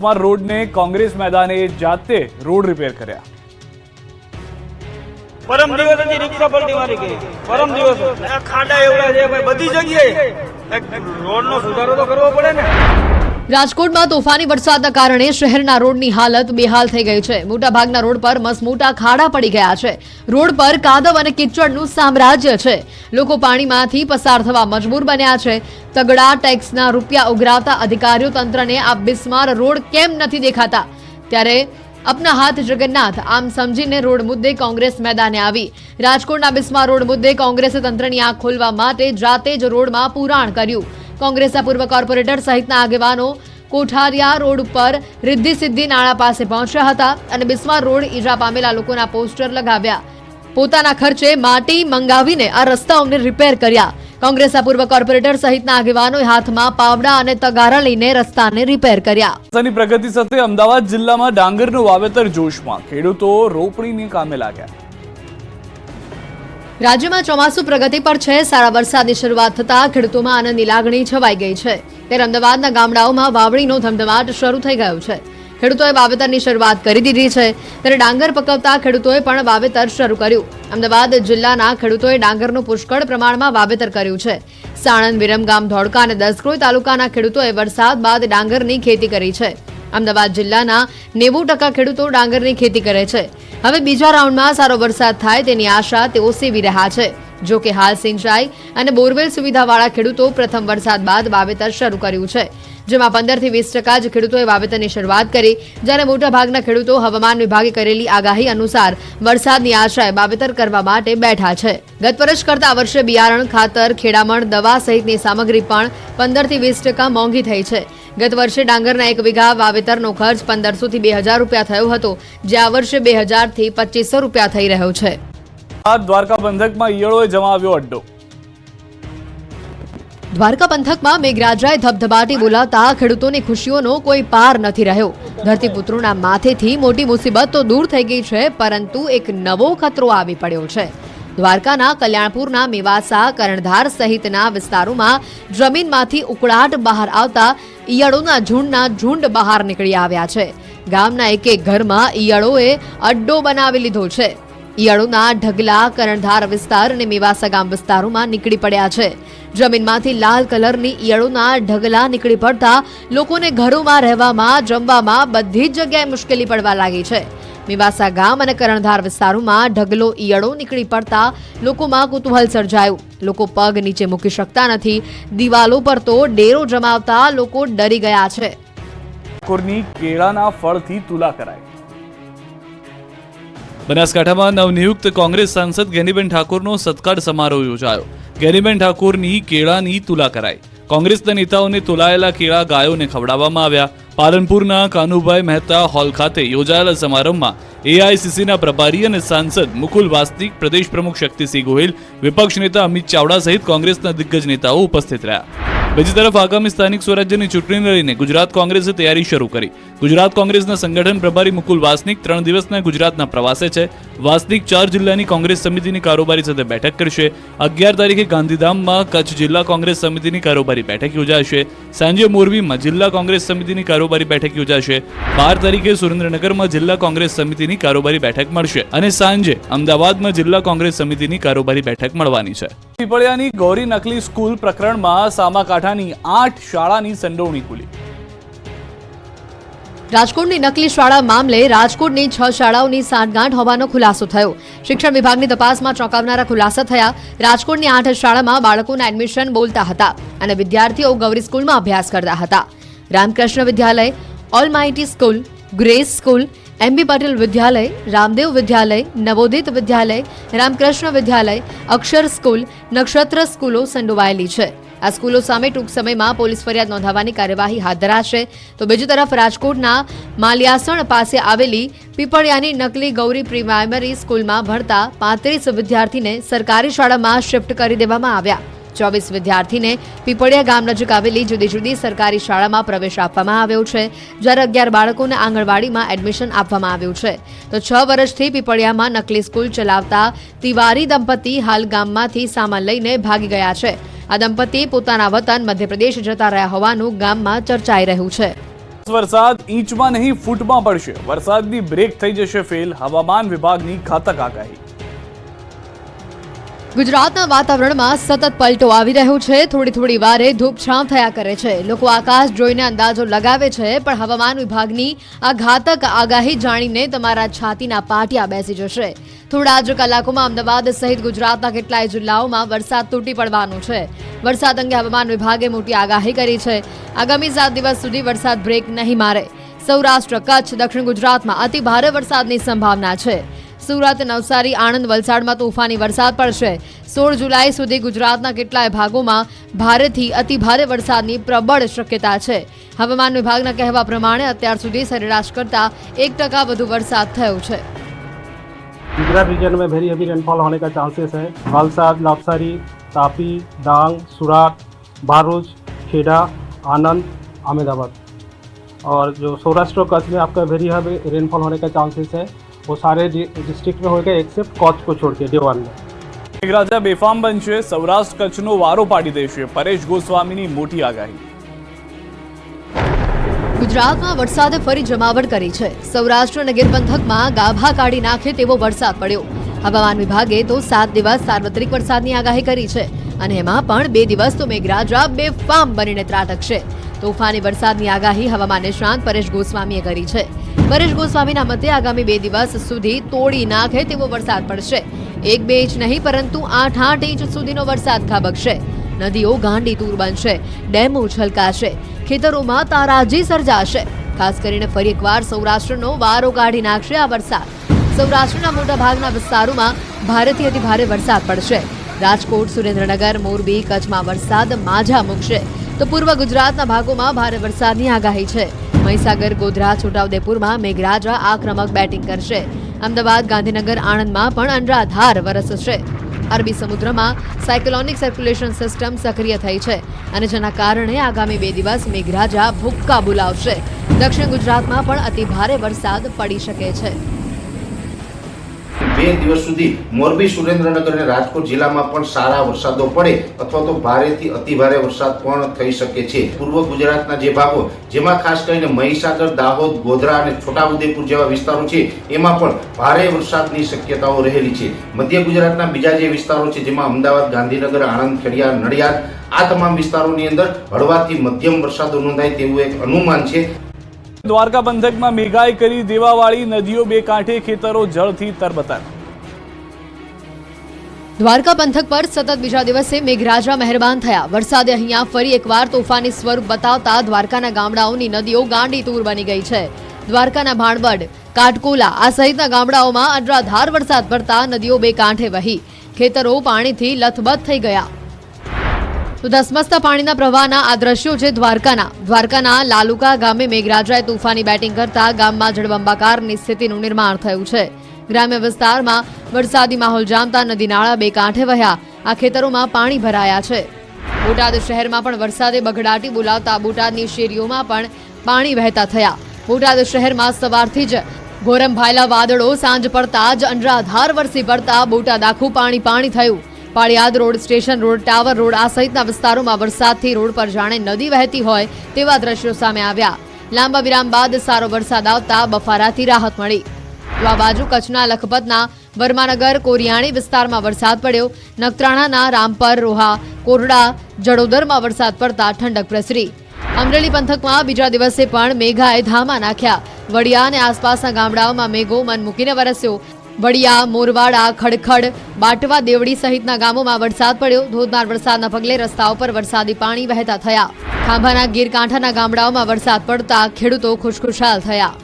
કુમાર રોડને કોંગ્રેસ મેદાને જાતે road repair કર્યા. પરમ દિવસથી રિક્ષા પલટી મારી ગઈ. પરમ દિવસ. આ ખાડા એવડા છે ભાઈ બધી જગ્યાએ. એક રોડનો સુધારો તો કરવો પડે ને. રાજકોટમાં તોફાની વરસાદના કારણે શહેરના રોડની હાલત બેહાલ થઈ ગઈ છે. મોટાભાગના રોડ પર મસમોટા ખાડા પડી ગયા છે. રોડ પર કાદવ અને કિચડનું સામ્રાજ્ય છે. લોકો પાણીમાંથી પસાર થવા મજબૂર બન્યા છે. તગડા ટેક્સના રૂપિયા ઉઘરાવતા અધિકારીઓ તંત્રને આ બિસ્માર રોડ કેમ નથી દેખાતા? ત્યારે અપના હાથ જગન્નાથ, આમ સમજીને રોડ મુદ્દે કોંગ્રેસ મેદાને આવી. રાજકોટના બિસ્માર રોડ મુદ્દે કોંગ્રેસે તંત્રની આંખ ખોલવા માટે જાતે જ રોડમાં પુરાણ કર્યું. કોંગ્રેસના પૂર્વ કોર્પોરેટર સહિતના આગેવાનો કોઠારિયા રોડ ઉપર રિદ્ધિ સિદ્ધિ નાળા પાસે પહોંચ્યા હતા અને બિસ્માર રોડ ઈજા પામેલા લોકોના પોસ્ટર લગાવ્યા. પોતાના ખર્ચે માટી મંગાવીને આ રસ્તાઓને રિપેર કર્યા. કોંગ્રેસના પૂર્વ કોર્પોરેટર સહિતના આગેવાનોએ હાથમાં પાવડા અને તગારા લઈને રસ્તાને રિપેર કર્યા. તેની પ્રગતિ સાથે અમદાવાદ જિલ્લામાં ડાંગરનું વાવેતર જોશમાં. ખેડૂતો રોપણીની કામે લાગ્યા. રાજ્યમાં ચોમાસુ પ્રગતિ પર છે. સારા વરસાદની શરૂઆત થતાં ખેડૂતોમાં આનંદની લાગણી છવાઈ ગઈ છે. ત્યારે અમદાવાદના ગામડાઓમાં વાવણીનો ધમધમાટ શરૂ થઈ ગયો છે. ખેડૂતોએ વાવેતરની શરૂઆત કરી દીધી છે. ત્યારે ડાંગર પકવતા ખેડૂતોએ પણ વાવેતર શરૂ કર્યું. અમદાવાદ જિલ્લાના ખેડૂતોએ ડાંગરનું પુષ્કળ પ્રમાણમાં વાવેતર કર્યું છે. સાણંદ, વિરમગામ, ધોળકા અને દસક્રોઈ તાલુકાના ખેડૂતોએ વરસાદ બાદ ડાંગરની ખેતી કરી છે. અમદાવાદ જિલ્લાના નેવું ટકા ખેડૂતો ડાંગરની ખેતી કરે છે. હવે બીજા રાઉન્ડમાં સારો વરસાદ થાય તેની આશા તેઓ સેવી રહ્યા છે. જો કે હાલ સિંચાઈ અને બોરવેલ સુવિધાવાળા ખેડૂતો પ્રથમ વરસાદ બાદ વાવેતર શરૂ કર્યું છે. જેમાં પંદરથી વીસ ટકા જ ખેડૂતોએ વાવેતરની શરૂઆત કરી. જ્યારે મોટાભાગના ખેડૂતો હવામાન વિભાગે કરેલી આગાહી અનુસાર વરસાદની આશાએ વાવેતર કરવા માટે બેઠા છે. ગત વર્ષ કરતા આ વર્ષે બિયારણ, ખાતર, ખેડામણ, દવા સહિતની સામગ્રી પણ પંદરથી વીસ ટકા મોંઘી થઈ છે. ગત વર્ષે ડાંગરના એક વીઘા વાવેતરનો ખર્ચ પંદરસો થી બે હજાર રૂપિયા થયો હતો, જે આ વર્ષે બે હજારથી પચીસો રૂપિયા થઈ રહ્યો છે. દ્વારકા બંધકમાં ઈયળોએ જમાવ્યો અડ્ડો. દ્વારકા પંથકમાં મેઘરાજાએ ધબધબાટી બોલાવતા ખેડૂતોની ખુશીઓનો કોઈ પાર નથી રહ્યો. ધરતીપુત્રોના માથેથી મોટી મુસીબત તો દૂર થઈ ગઈ છે, પરંતુ એક નવો ખતરો આવી પડ્યો છે. દ્વારકાના કલ્યાણપુરના મેવાસા, કરણધાર સહિતના વિસ્તારોમાં જમીનમાંથી ઉકળાટ બહાર આવતા ઈયળોના ઝુંડના ઝુંડ બહાર નીકળી આવ્યા છે. ગામના એક એક ઘરમાં ઈયળોએ અડ્ડો બનાવી લીધો છે. ઈયળોના ઢગલા, કરણધાર વિસ્તાર અને મેવાસા ગામ વિસ્તારોમાં નીકળી પડ્યા છે. જમીનમાંથી લાલ કલરની ઈયળોના ઢગલા નીકળી પડતા લોકોને ઘરોમાં રહેવામાં, જમવામાં બધી જ જગ્યાએ મુશ્કેલી પડવા લાગી છે. મેવાસા ગામ અને કરણધાર વિસ્તારોમાં ઢગલો ઈયળો નીકળી પડતા લોકોમાં કુતૂહલ સર્જાયું. લોકો પગ નીચે મૂકી શકતા નથી. દિવાલો પર તો ડેરો જમાવતા લોકો ડરી ગયા છે. કેળાના ફળથી તુલા કરાઈ બનાસકાંઠામાં નવનિયુક્ત કોંગ્રેસ સાંસદ ગેનીબેન ઠાકોરનો સત્કાર સમારોહ યોજાયો. ગેનીબેન ઠાકોરની કેળાની તુલા કરાઈ. કોંગ્રેસના નેતાઓને તુલાયેલા કેળા ગાયોને ખવડાવવામાં આવ્યા. પાલનપુરના કાનુભાઈ મહેતા હોલ ખાતે યોજાયેલા સમારંભમાં એઆઈસીસીના પ્રભારી અને સાંસદ મુકુલ વાસ્તિક, પ્રદેશ પ્રમુખ શક્તિસિંહ ગોહિલ, વિપક્ષ નેતા અમિત ચાવડા સહિત કોંગ્રેસના દિગ્ગજ નેતાઓ ઉપસ્થિત રહ્યા. બીજી તરફ આગામી સ્થાનિક સ્વરાજ્યની ચૂંટણીને લઈને ગુજરાત કોંગ્રેસે તૈયારી શરૂ કરી. ગુજરાત કોંગ્રેસના સંગઠન પ્રભારી મુકુલ વાસનિક ત્રણ દિવસના ગુજરાતના પ્રવાસે છે. વાસનિક ચાર જિલ્લાની કોંગ્રેસ સમિતિની કારોબારી સાથે બેઠક કરશે. અગિયાર તારીખે ગાંધીધામમાં કચ્છ જિલ્લા કોંગ્રેસ સમિતિની કારોબારી બેઠક યોજાશે. સાંજે મોરબીમાં જિલ્લા કોંગ્રેસ સમિતિની કારોબારી બેઠક યોજાશે. બાર તારીખે સુરેન્દ્રનગરમાં જિલ્લા કોંગ્રેસ સમિતિની કારોબારી બેઠક મળશે અને સાંજે અમદાવાદમાં જિલ્લા કોંગ્રેસ સમિતિની કારોબારી બેઠક મળવાની છે. પીપળિયાની ગૌરી નકલી સ્કૂલ પ્રકરણમાં સામાકાંઠાની આઠ શાળાની સંડોવણી ખુલી. રાજકોટની નકલી શાળા મામલે રાજકોટની છ શાળાઓની સાંઠગાંઠ હોવાનો ખુલાસો થયો. શિક્ષણ વિભાગની તપાસમાં ચોંકાવનારા ખુલાસા થયા. રાજકોટની આઠ શાળામાં બાળકોના એડમિશન બોલતા હતા અને વિદ્યાર્થીઓ ગૌરી સ્કૂલમાં અભ્યાસ કરતા હતા. Ramakrishna Vidyalaya almighty school Grace school MB Patil Vidyalaya, Ramdev Vidyalaya, Navodit Vidyalaya, Ramakrishna Vidyalaya, Akshar school, Nakshatra સ્કૂલો સંડોવાયેલી છે. આ સ્કૂલો સામે ટૂંક સમયમાં પોલીસ ફરિયાદ નોંધાવવાની કાર્યવાહી હાથ ધરાશે. તો બીજી તરફ રાજકોટના માલિયાસણ પાસે આવેલી પીપળિયાની નકલી ગૌરી પ્રાઇમરી સ્કૂલમાં ભણતા પાંત્રીસ વિદ્યાર્થીને સરકારી શાળામાં શિફ્ટ કરી દેવામાં આવ્યા. ચોવીસ વિદ્યાર્થીને પીપળિયા ગામ નજીક આવેલી જુદી જુદી સરકારી શાળામાં પ્રવેશ આપવામાં આવ્યો છે, જ્યારે અગિયાર બાળકોને આંગણવાડીમાં એડમિશન આપવામાં આવ્યું છે. તો છ વર્ષથી પીપળિયામાં નકલી સ્કૂલ ચલાવતા તિવારી દંપતી હાલ ગામમાંથી સામાન લઈને ભાગી ગયા છે. આ દંપતી પોતાના વતન મધ્યપ્રદેશ જતા રહ્યા હોવાનું ગામમાં ચર્ચાઈ રહ્યું છે. વરસાદ ઇંચમાં નહીં, ફૂટમાં પડશે. વરસાદની બ્રેક થઈ જશે ફેલ. હવામાન વિભાગની ઘાતક આગાહી. ગુજરાતના વાતાવરણમાં સતત પલટો આવી રહ્યો છે. થોડી થોડી વારે ધૂપછાંવ થયા કરે છે. લોકો આકાશ જોઈને અંદાજો લગાવે છે, પણ હવામાન વિભાગની આ ઘાતક આગાહી જાણીને તમારા છાતીના પાટિયા બેસી જશે. થોડા જ કલાકોમાં અમદાવાદ સહિત ગુજરાતના કેટલાય જિલ્લાઓમાં વરસાદ તૂટી પડવાનો છે. વરસાદ અંગે હવામાન વિભાગે મોટી આગાહી કરી છે. આગામી સાત દિવસ સુધી વરસાદ બ્રેક નહીં મારે. સૌરાષ્ટ્ર, કચ્છ, દક્ષિણ ગુજરાતમાં અતિ ભારે વરસાદની સંભાવના છે. સુરત નવસારી આણંદ વલસાડમાં તોફાની વરસાદ પડશે સોળ જુલાઈ સુધી ગુજરાતના કેટલાય ભાગોમાં ભારેથી અતિ ભારે વરસાદની પ્રબળ શક્યતા છે હવામાન વિભાગના કહેવા પ્રમાણે અત્યાર સુધી સરેરાશ કરતાં એક ટકા વધુ વરસાદ થયો છે गुजरात रीजन में वेरी हेवी रेनफॉल होने का चांसेस है वलसाड नवसारी तापी डांग सुराट भरूच खेड़ा आनंद अहमदाबाद और जो सौराष्ट्र और कच्छ में आपका वेरी हेवी रेनफॉल होने का चांसेस है वो सारे डिस्ट्रिक्ट में होगा एक्सेप्ट कच्छ को छोड़ के डे वन में મેઘરાજા બેફામ બનશે સૌરાષ્ટ્ર કચ્છનો વારો પાડી દેશે પરેશ ગોસ્વામીની મોટી આગાહી ગુજરાતમાં વરસાદે ફરી જમાવટ કરી છે સૌરાષ્ટ્ર અને ગીર પંથકમાં ગાભા કાઢી નાખે તેવો વરસાદ પડ્યો હવામાન વિભાગે તો સાત દિવસ સાર્વત્રિક વરસાદની આગાહી કરી છે અને એમાં પણ બે દિવસ તો મેઘરાજા બેફામ બનીને ત્રાટકશે તોફાની વરસાદની આગાહી હવામાન નિષ્ણાંત પરેશ ગોસ્વામીએ કરી છે પરેશ ગોસ્વામીના મતે આગામી બે દિવસ સુધી તોડી નાખે તેવો વરસાદ પડશે. એક બે ઇંચ નહીં, પરંતુ આઠ આઠ ઇંચ સુધીનો વરસાદ ખાબકશે. નદીઓ ગાંડી તૂર બનશે, ડેમો છલકાશે, ખેતરોમાં તારાજી સર્જાશે. ખાસ કરીને ફરી એકવાર સૌરાષ્ટ્રનો વારો કાઢી નાખશે આ વરસાદ. સૌરાષ્ટ્રના મોટા ભાગના વિસ્તારોમાં ભારેથી અતિ ભારે વરસાદ પડશે. રાજકોટ, સુરેન્દ્રનગર, મોરબી કચ્છમાં વરસાદ માઝા મૂકશે. તો પૂર્વ ગુજરાતના ભાગોમાં ભારે વરસાદની આગાહી છે. મહીસાગર, ગોધરા, છોટાઉદેપુરમાં મેઘરાજા આક્રમક બેટિંગ કરશે. અમદાવાદ, ગાંધીનગર, આણંદમાં પણ અનરાધાર વરસશે અરબી સમુદ્રમાં સાયક્લોનિક સર્ક્યુલેશન સિસ્ટમ સક્રિય થઈ છે અને જેના કારણે આગામી બે દિવસ મેઘરાજા ભૂક્કા બોલાવશે. દક્ષિણ ગુજરાતમાં પણ અતિ ભારે વરસાદ પડી શકે છે. બે દિવસ સુધી મોરબી, સુરેન્દ્રનગર અને રાજકોટ જિલ્લામાં પણ સારા વરસાદો પડે અથવા તો ભારેથી અતિભારે વરસાદ પણ થઈ શકે છે. પૂર્વ ગુજરાતના જે ભાગો, જેમાં ખાસ કરીને મહીસાગર, દાહોદ, ગોધરા અને છોટાઉદેપુર જેવા વિસ્તારો છે, એમાં પણ ભારે વરસાદની શક્યતાઓ રહેલી છે. મધ્ય ગુજરાતના બીજા જે વિસ્તારો છે, જેમાં અમદાવાદ, ગાંધીનગર, આણંદ ખેડિયા નડિયાદ, આ તમામ વિસ્તારોની અંદર હળવાથી મધ્યમ વરસાદો નોંધાય તેવું એક અનુમાન છે. દ્વારકા પંથકમાં મેઘાઈ કરી દેવાવાળી નદીઓ બે કાંઠે ખેતરો જળથી તરબતર. દ્વારકા પંથક પર સતત બીજા દિવસે મેઘરાજા મહેરબાન થયા. વરસાદે અહીંયા ફરી એકવાર તોફાની સ્વરૂપ બતાવતા દ્વારકાના ગામડાઓની નદીઓ ગાંડી તૂર બની ગઈ છે. દ્વારકાના ભાણવડ, કાટકોલા આ સહિતના ગામડાઓમાં અનરાધાર વરસાદ પડતા નદીઓ બે કાંઠે વહી. ખેતરો પાણીથી લથબથ થઈ ગયા. તો ધસમસતા પાણીના પ્રવાહના આ દ્રશ્યો છે દ્વારકાના. દ્વારકાના લાલુકા ગામે મેઘરાજાએ તોફાની બેટિંગ કરતા ગામમાં જળબંબાકારની સ્થિતિનું નિર્માણ થયું છે. ગ્રામ્ય વિસ્તારમાં વરસાદી માહોલ જામતા નદી નાળા બે કાંઠે વહ્યા. આ ખેતરોમાં પાણી ભરાયા છે. બોટાદ શહેરમાં પણ વરસાદે બગડાટી બોલાવતા બોટાદની શેરીઓમાં પણ પાણી વહેતા થયા. બોટાદ શહેરમાં સવારથી જ ગોરંભાયેલા વાદળો સાંજ પડતા જ અનરાધાર વરસી પડતા બોટાદ આખું પાણી પાણી થયું. Paliyad road station, road tower, road આ સહિતના વિસ્તારોમાં વરસાદથી રોડ પર જાણે નદી વહેતી હોય તેવા દ્રશ્યો સામે આવ્યા. લાંબા વિરામ બાદ સારો વરસાદ આવતા બફારાથી રાહત મળી. તો આ બાજુ કચ્છના લખપતના વર્માનગર, કોરિયાણી વિસ્તારમાં વરસાદ પડ્યો. નખત્રાણાના રામપર, રોહા, કોરડા, જડોદરમાં વરસાદ પડતા ઠંડક પ્રસરી. અમરેલી પંથકમાં બીજા દિવસે પણ મેઘાએ ધામા નાખ્યા. વડિયા અને આસપાસના ગામડાઓમાં મેઘો મન મૂકીને વરસ્યો. વડિયા, મોરવાડા, ખડખડ, બાટવા, દેવડી સહિતના ગામોમાં વરસાદ પડ્યો. ધોધમાર વરસાદના પગલે રસ્તાઓ પર વરસાદી પાણી વહેતા થયા. ખાંભાના ગીરકાંઠાના ગામડાઓમાં વરસાદ પડતા ખેડૂતો ખુશખુશાલ થયા.